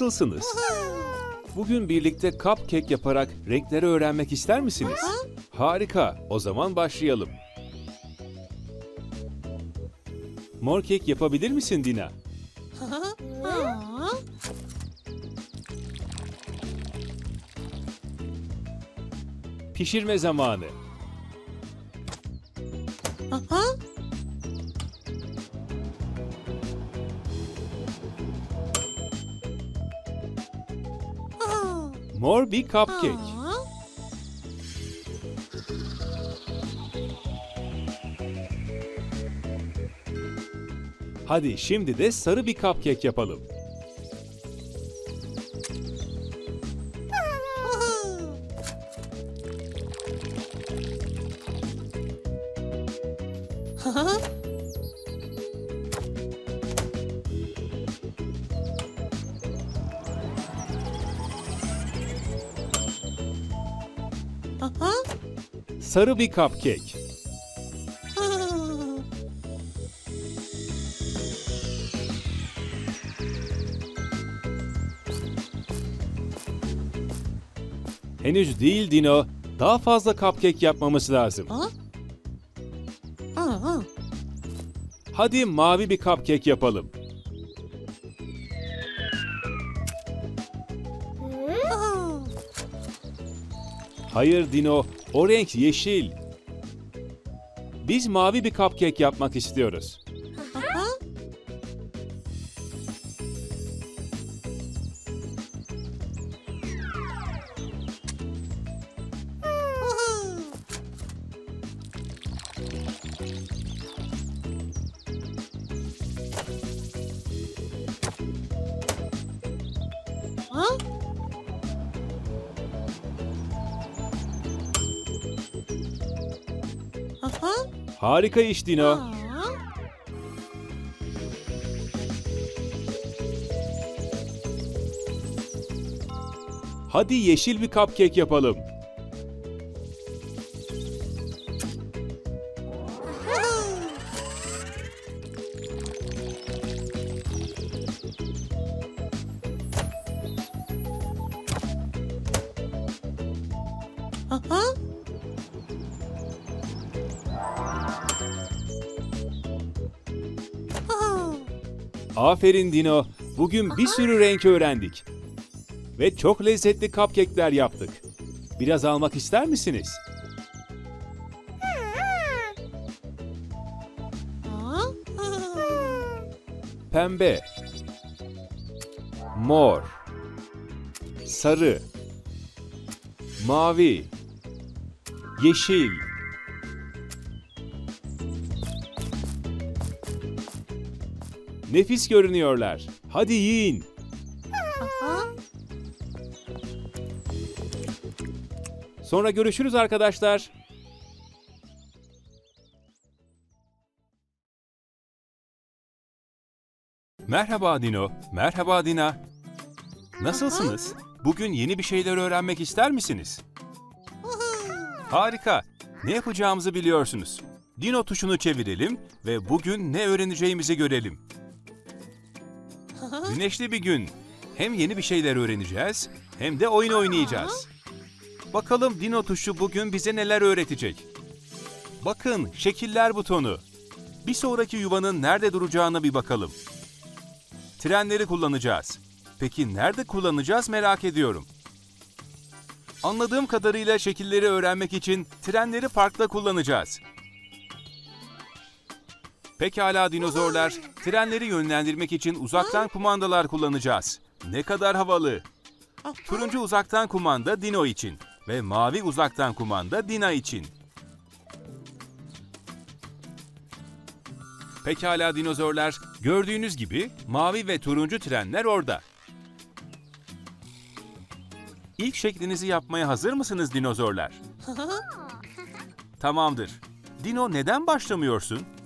Nasılsınız? Bugün birlikte cupcake yaparak renkleri öğrenmek ister misiniz? Harika, o zaman başlayalım. Mor kek yapabilir misin Dina? Pişirme zamanı. aha, Mor bir cupcake. aa. Hadi şimdi de sarı bir cupcake yapalım. Aha. Aha. Sarı bir cupcake. Henüz değil Dino. Daha fazla cupcake yapmamız lazım. Aa. Aa. Hadi mavi bir cupcake yapalım. Hayır Dino, o renk yeşil. Biz mavi bir cupcake yapmak istiyoruz. Aha. Aha. Harika iş Dino. Hadi yeşil bir cupcake yapalım. Aha. Aferin Dino. Bugün bir sürü renk öğrendik. Ve çok lezzetli cupcake'ler yaptık. Biraz almak ister misiniz? Pembe, mor, sarı, mavi, yeşil. Nefis görünüyorlar. Hadi yiyin. Sonra görüşürüz arkadaşlar. Merhaba Dino. Merhaba Dina. Nasılsınız? Bugün yeni bir şeyler öğrenmek ister misiniz? Harika. Ne yapacağımızı biliyorsunuz. Dino tuşunu çevirelim ve bugün ne öğreneceğimizi görelim. Güneşli bir gün. Hem yeni bir şeyler öğreneceğiz hem de oyun oynayacağız. Bakalım Dino tuşu bugün bize neler öğretecek. Bakın şekiller butonu. Bir sonraki yuvanın nerede duracağına bir bakalım. Trenleri kullanacağız. Peki nerede kullanacağız merak ediyorum. Anladığım kadarıyla şekilleri öğrenmek için trenleri parkta kullanacağız. Pekala dinozorlar, trenleri yönlendirmek için uzaktan kumandalar kullanacağız. Ne kadar havalı. Turuncu uzaktan kumanda Dino için ve mavi uzaktan kumanda Dina için. Pekala dinozorlar, gördüğünüz gibi mavi ve turuncu trenler orada. İlk şeklinizi yapmaya hazır mısınız dinozorlar? Tamamdır. Dino neden başlamıyorsun?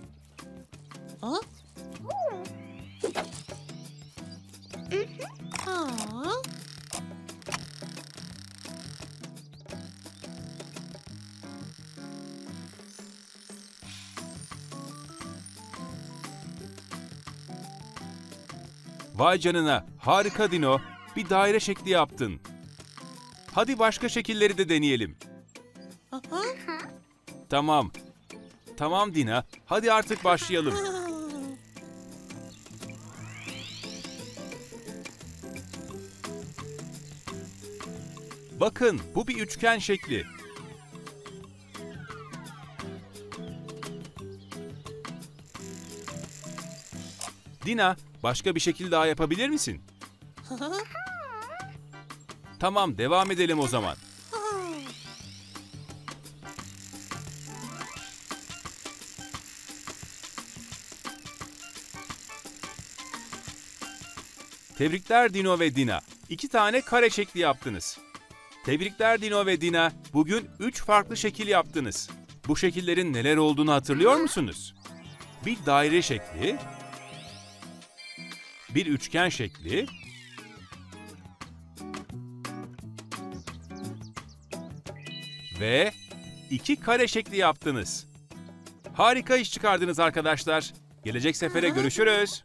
Aa. Vay canına, harika Dino. bir daire şekli yaptın. Hadi başka şekilleri de deneyelim. Aha. Tamam. Tamam Dina. Hadi artık başlayalım. Bakın bu bir üçgen şekli. Dina, başka bir şekil daha yapabilir misin? Tamam, devam edelim o zaman. Tebrikler Dino ve Dina. İki tane kare şekli yaptınız. Tebrikler Dino ve Dina. Bugün üç farklı şekil yaptınız. Bu şekillerin neler olduğunu hatırlıyor musunuz? Bir daire şekli, bir üçgen şekli, ve iki kare şekli yaptınız. Harika iş çıkardınız arkadaşlar. Gelecek sefere görüşürüz.